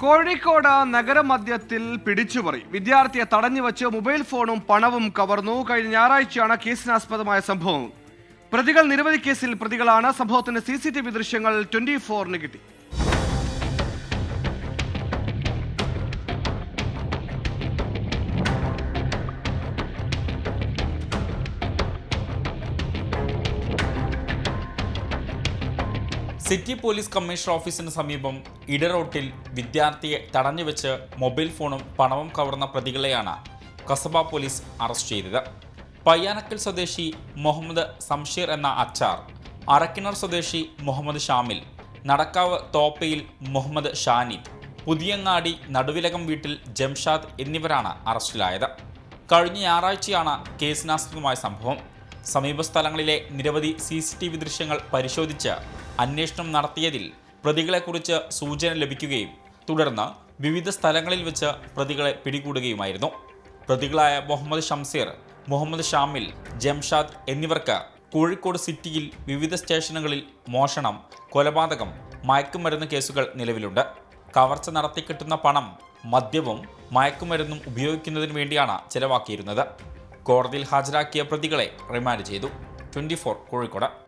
കോഴിക്കോട് നഗരമധ്യത്തിൽ പിടിച്ചുപറി വിദ്യാർത്ഥിയെ തടഞ്ഞു വെച്ച് മൊബൈൽ ഫോണും പണവും കവർന്നു. കഴിഞ്ഞ ഞായറാഴ്ചയാണ് കേസിനാസ്പദമായ സംഭവം. പ്രതികൾ നിരവധി കേസിൽ പ്രതികളാണ്. സംഭവത്തിന്റെ സി സി ടി വി ദൃശ്യങ്ങൾ ട്വന്റി ഫോറിന് കിട്ടി. സിറ്റി പോലീസ് കമ്മീഷണർ ഓഫീസിന് സമീപം ഇടറോട്ടിൽ വിദ്യാർത്ഥിയെ തടഞ്ഞുവെച്ച് മൊബൈൽ ഫോണും പണവും കവർന്ന പ്രതികളെയാണ് കസബ പോലീസ് അറസ്റ്റ് ചെയ്തത്. പയ്യാനക്കൽ സ്വദേശി മുഹമ്മദ് സംഷീർ എന്ന അച്ചാർ അറക്കിണർ സ്വദേശി മുഹമ്മദ് ഷാമിൽ നടക്കാവ് തോപ്പയിൽ മുഹമ്മദ് ഷാനിദ് പുതിയങ്ങാടി നടുവിലകം വീട്ടിൽ ജംഷാദ് എന്നിവരാണ് അറസ്റ്റിലായത്. കഴിഞ്ഞ ഞായറാഴ്ചയാണ് കേസിനാസ്പദമായ സംഭവം. സമീപ സ്ഥലങ്ങളിലെ നിരവധി സി സി ടി വി ദൃശ്യങ്ങൾ പരിശോധിച്ച് അന്വേഷണം നടത്തിയതിൽ പ്രതികളെക്കുറിച്ച് സൂചന ലഭിക്കുകയും തുടർന്ന് വിവിധ സ്ഥലങ്ങളിൽ വെച്ച് പ്രതികളെ പിടികൂടുകയുമായിരുന്നു. പ്രതികളായ മുഹമ്മദ് ഷംസീർ മുഹമ്മദ് ഷാമിൽ ജംഷാദ് എന്നിവർക്ക് കോഴിക്കോട് സിറ്റിയിൽ വിവിധ സ്റ്റേഷനുകളിൽ മോഷണം കൊലപാതകം മയക്കുമരുന്ന് കേസുകൾ നിലവിലുണ്ട്. കവർച്ച നടത്തി കിട്ടുന്ന പണം മദ്യവും മയക്കുമരുന്നും ഉപയോഗിക്കുന്നതിന് വേണ്ടിയാണ് ചെലവാക്കിയിരുന്നത്. കോടതിയിൽ ഹാജരാക്കിയ പ്രതികളെ റിമാൻഡ് ചെയ്തു. ട്വന്റി കോഴിക്കോട്.